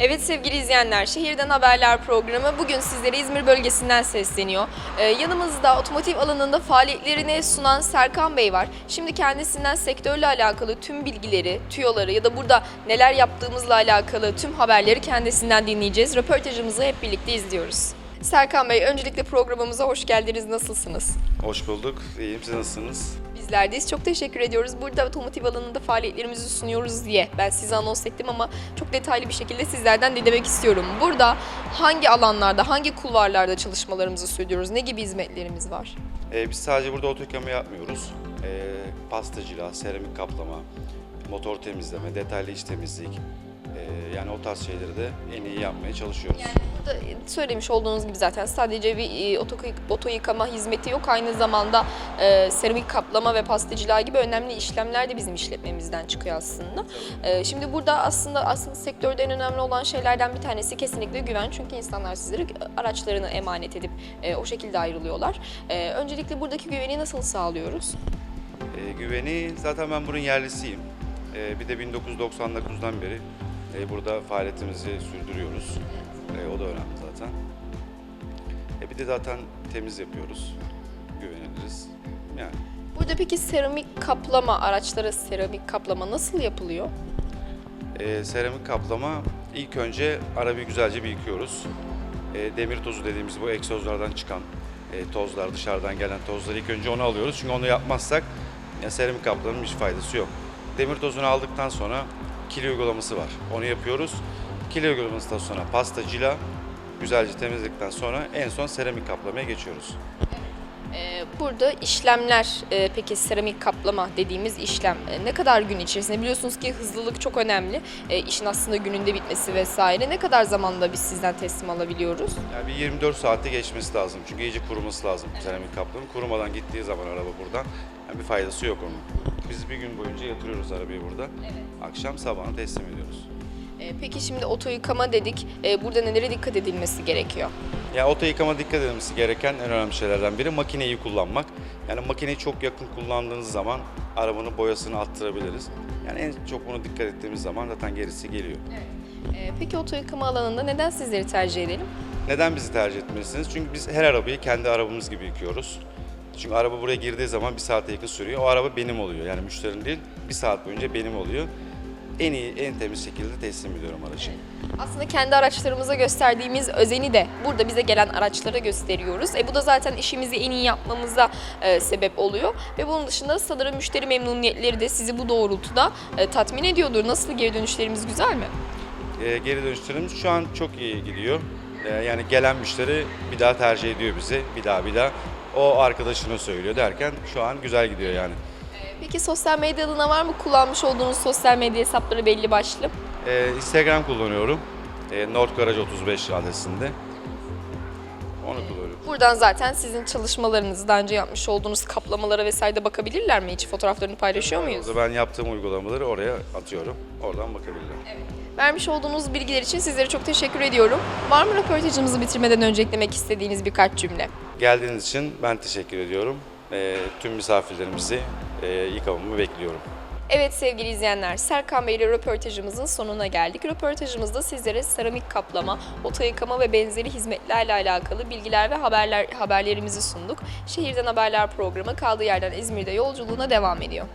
Evet sevgili izleyenler, Şehirden Haberler programı bugün sizlere İzmir bölgesinden sesleniyor. Ee, yanımızda otomotiv alanında faaliyetlerini sunan Serkan Bey var. Şimdi kendisinden sektörle alakalı tüm bilgileri, tüyoları ya da burada neler yaptığımızla alakalı tüm haberleri kendisinden dinleyeceğiz. Röportajımızı hep birlikte izliyoruz. Serkan Bey, öncelikle programımıza hoş geldiniz. Nasılsınız? Hoş bulduk. İyiyim. Siz nasılsınız? Bizlerdeyiz. Çok teşekkür ediyoruz. Burada otomotiv alanında faaliyetlerimizi sunuyoruz diye ben size anons ettim ama çok detaylı bir şekilde sizlerden dinlemek istiyorum. Burada hangi alanlarda, hangi kulvarlarda çalışmalarımızı sürdürüyoruz? Ne gibi hizmetlerimiz var? Ee, biz sadece burada oto yıkama yapmıyoruz. Ee, pastacılığa, seramik kaplama, motor temizleme, detaylı iç temizlik. ee, yani o tarz şeyleri de en iyi yapmaya çalışıyoruz. Burada söylemiş olduğunuz gibi zaten sadece bir e, oto, oto yıkama hizmeti yok. Aynı zamanda e, seramik kaplama ve pastacılığa gibi önemli işlemler de bizim işletmemizden çıkıyor aslında. E, şimdi burada aslında aslında sektörde en önemli olan şeylerden bir tanesi kesinlikle güven. Çünkü insanlar sizlere araçlarını emanet edip e, o şekilde ayrılıyorlar. E, öncelikle buradaki güveni nasıl sağlıyoruz? Ee, güveni zaten ben bunun yerlisiyim. Ee, bir de 1999'dan beri e, burada faaliyetimizi sürdürüyoruz. Ee, o da önemli zaten. E, bir de zaten temiz yapıyoruz. Güveniliriz. Yani Burada peki seramik kaplama, araçlara seramik kaplama nasıl yapılıyor? E, seramik kaplama ilk önce arabayı güzelce bir yıkıyoruz. E, demir tozu dediğimiz bu egzozlardan çıkan e, tozlar, dışarıdan gelen tozları ilk önce onu alıyoruz. Çünkü onu yapmazsak ya, seramik kaplamanın hiç faydası yok. Demir tozunu aldıktan sonra kili uygulaması var. Onu yapıyoruz. Kili uygulamasından sonra pastacıyla güzelce temizledikten sonra en son seramik kaplamaya geçiyoruz. Ee, Burada işlemler, e, peki seramik kaplama dediğimiz işlem e, ne kadar gün içerisinde? Biliyorsunuz ki hızlılık çok önemli. E, işin aslında gününde bitmesi vesaire. Ne kadar zamanda biz sizden teslim alabiliyoruz? Yani bir 24 saatte geçmesi lazım. Çünkü iyice kuruması lazım seramik kaplama. Kurumadan gittiği zaman araba buradan yani bir faydası yok onun. Biz bir gün boyunca yatırıyoruz arabayı burada. Akşam sabahına teslim ediyoruz. E, Peki şimdi oto yıkama dedik. E, Burada nelere dikkat edilmesi gerekiyor? Ya oto yıkama dikkat edilmesi gereken en önemli şeylerden biri makineyi kullanmak. Yani makineyi çok yakın kullandığınız zaman arabanın boyasını attırabiliriz. Yani en çok buna dikkat ettiğimiz zaman zaten gerisi geliyor. E, Peki oto yıkama alanında neden sizleri tercih edelim? Neden bizi tercih etmelisiniz? Çünkü biz her arabayı kendi arabamız gibi yıkıyoruz. Çünkü araba buraya girdiği zaman bir saate yakın sürüyor. O araba benim oluyor. Yani müşterinin değil, bir saat boyunca benim oluyor. En iyi, en temiz şekilde teslim ediyorum aracı. Aslında kendi araçlarımıza gösterdiğimiz özeni de burada bize gelen araçlara gösteriyoruz. E bu da zaten işimizi en iyi yapmamıza e, sebep oluyor. Ve bunun dışında sanırım müşteri memnuniyetleri de sizi bu doğrultuda e, tatmin ediyordur. Nasıl geri dönüşlerimiz güzel mi? Ee, geri dönüşlerimiz şu an çok iyi gidiyor. Ee, yani gelen müşteri bir daha tercih ediyor bizi. Bir daha bir daha. O arkadaşına söylüyor derken şu an güzel gidiyor yani. Peki sosyal medya adına var mı kullanmış olduğunuz sosyal medya hesapları belli başlı? Ee, Instagram kullanıyorum. Ee, North Garage 35 adresinde. Onu kullanıyorum. Buradan zaten sizin çalışmalarınızı daha önce yapmış olduğunuz kaplamalara vesaire de bakabilirler mi hiç? Fotoğraflarını paylaşıyor muyuz? Ben yaptığım uygulamaları oraya atıyorum. Oradan bakabilirler. Vermiş olduğunuz bilgiler için sizlere çok teşekkür ediyorum. Var mı röportajımızı bitirmeden önce eklemek istediğiniz birkaç cümle? Geldiğiniz için ben teşekkür ediyorum. Ee, tüm misafirlerimizi e, yıkamamı bekliyorum. Evet sevgili izleyenler, Serkan Bey ile röportajımızın sonuna geldik. Röportajımızda sizlere seramik kaplama, oto yıkama ve benzeri hizmetlerle alakalı bilgiler ve haberler haberlerimizi sunduk. Şehirden Haberler programı kaldığı yerden İzmir'de yolculuğuna devam ediyor.